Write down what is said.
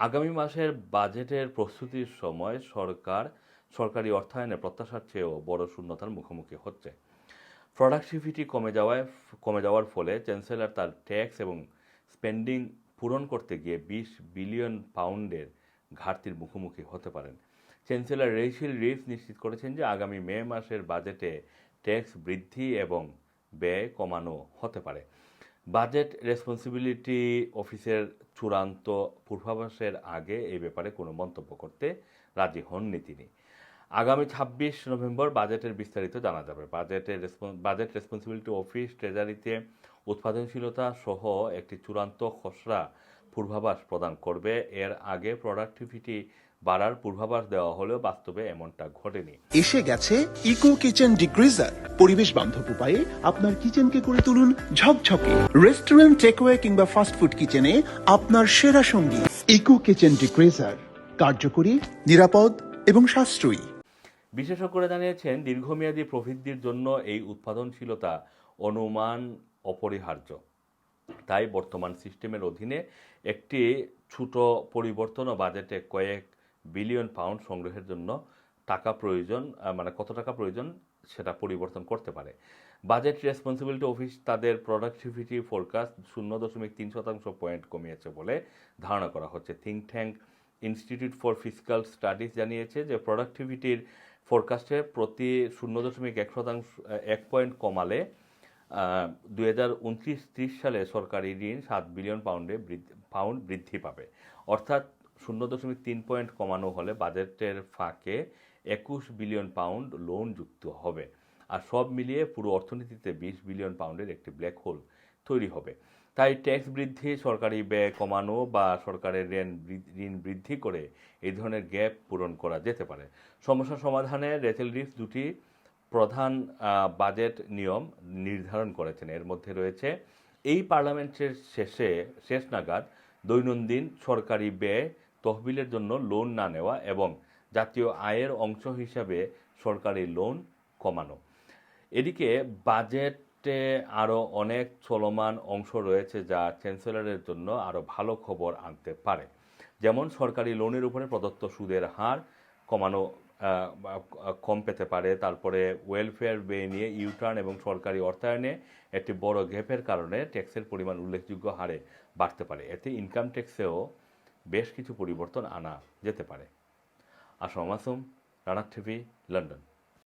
আগামী মাসের বাজেটের প্রস্তুতির সময় সরকার, সরকারি অর্থায়নে প্রত্যাশার চেয়েও বড় শূন্যতার মুখোমুখি হচ্ছে। প্রোডাক্টিভিটি কমে যাওয়ায়, কমে যাওয়ার ফলে চ্যান্সেলর তার ট্যাক্স এবং স্পেন্ডিং পূরণ করতে গিয়ে বিশ বিলিয়ন পাউন্ডের ঘাটতির মুখোমুখি হতে পারেন। চ্যান্সেলর রেইসিল রিফ নিশ্চিত করেছেন যে আগামী মে মাসের বাজেটে ট্যাক্স বৃদ্ধি এবং ব্যয় কমানো হতে পারে। বাজেট রেসপন্সিবিলিটি অফিসের চূড়ান্ত পূর্বাভাসের আগে এই ব্যাপারে কোনো মন্তব্য করতে রাজি হননি তিনি। আগামী ছাব্বিশ নভেম্বর বাজেটের বিস্তারিত জানা যাবে। বাজেটের বাজেট রেসপন্সিবিলিটি অফিস ট্রেজারিতে উৎপাদনশীলতা সহ একটি চূড়ান্ত খসড়া পূর্বাভাস প্রদান করবে। এর আগে প্রোডাক্টিভিটি বাড়ার পূর্বাভাস দেওয়া হলেও বাস্তবে এমনটা ঘটেনি। এসে গেছে ইকো কিচেন ডিগ্রিজার পরিবেশ বান্ধব উপায়ে আপনার কিচেনকে করে তুলুন ঝকঝকে। রেস্টুরেন্ট টেকওয়ে কিংবা ফাস্টফুড কিচেনে আপনার সেরা সঙ্গী। ইকো কিচেন ডিগ্রিজার কার্যকরী, নিরাপদ এবং সাশ্রয়ী। বিশেষজ্ঞরা জানিয়েছেন, দীর্ঘমেয়াদী প্রবৃদ্ধির জন্য এই উৎপাদনশীলতা অনুমান অপরিহার্য। তাই বর্তমান সিস্টেমের অধীনে একটি ছোট পরিবর্তন ও বাজেটে কয়েক বিলিয়ন পাউন্ড সংগ্রহের জন্য টাকা প্রয়োজন মানে কত টাকা প্রয়োজন সেটা পরিবর্তন করতে পারে। বাজেট রেসপন্সিবিলিটি অফিস তাদের প্রোডাক্টিভিটি ফোরকাস্ট শূন্য দশমিক তিন শতাংশ পয়েন্ট কমিয়েছে বলে ধারণা করা হচ্ছে। Think tank institute for physical studies জানিয়েছে যে প্রোডাক্টিভিটির ফোরকাস্টে প্রতি শূন্য দশমিক এক শতাংশ এক পয়েন্ট কমালে দুই হাজার উনত্রিশ ত্রিশ সালে সরকারি ঋণ সাত বিলিয়ন পাউন্ডে পাউন্ড বৃদ্ধি পাবে। অর্থাৎ শূন্য দশমিক তিন পয়েন্ট কমানো হলে বাজেটের ফাঁকে একুশ বিলিয়ন পাউন্ড লোন যুক্ত হবে। আর সব মিলিয়ে পুরো অর্থনীতিতে বিশ বিলিয়ন পাউন্ডের একটি ব্ল্যাক হোল তৈরি হবে। তাই ট্যাক্স বৃদ্ধি, সরকারি ব্যয় কমানো বা সরকারের ঋণ ঋণ বৃদ্ধি করে এই ধরনের গ্যাপ পূরণ করা যেতে পারে। সমস্যা সমাধানে রেচেল রিফ দুটি প্রধান বাজেট নিয়ম নির্ধারণ করেছেন। এর মধ্যে রয়েছে, এই পার্লামেন্টের শেষে, শেষ নাগাদ দৈনন্দিন সরকারি ব্যয় তহবিলের জন্য লোন না নেওয়া এবং জাতীয় আয়ের অংশ হিসাবে সরকারি লোন কমানো। এদিকে বাজেটে আরও অনেক চলমান অংশ রয়েছে যা চ্যান্সেলরের জন্য আরও ভালো খবর আনতে পারে। যেমন সরকারি লোনের উপরে প্রদত্ত সুদের হার কমানো কম পেতে পারে। তারপরে ওয়েলফেয়ার ব্যয় নিয়ে ইউটার্ন এবং সরকারি অর্থায়নে একটি বড় গ্যাপের কারণে ট্যাক্সের পরিমাণ উল্লেখযোগ্য হারে বাড়তে পারে। এতে ইনকাম ট্যাক্সেও বেশ কিছু পরিবর্তন আনা যেতে পারে। আসম মাসুম রানার টিভি, লন্ডন।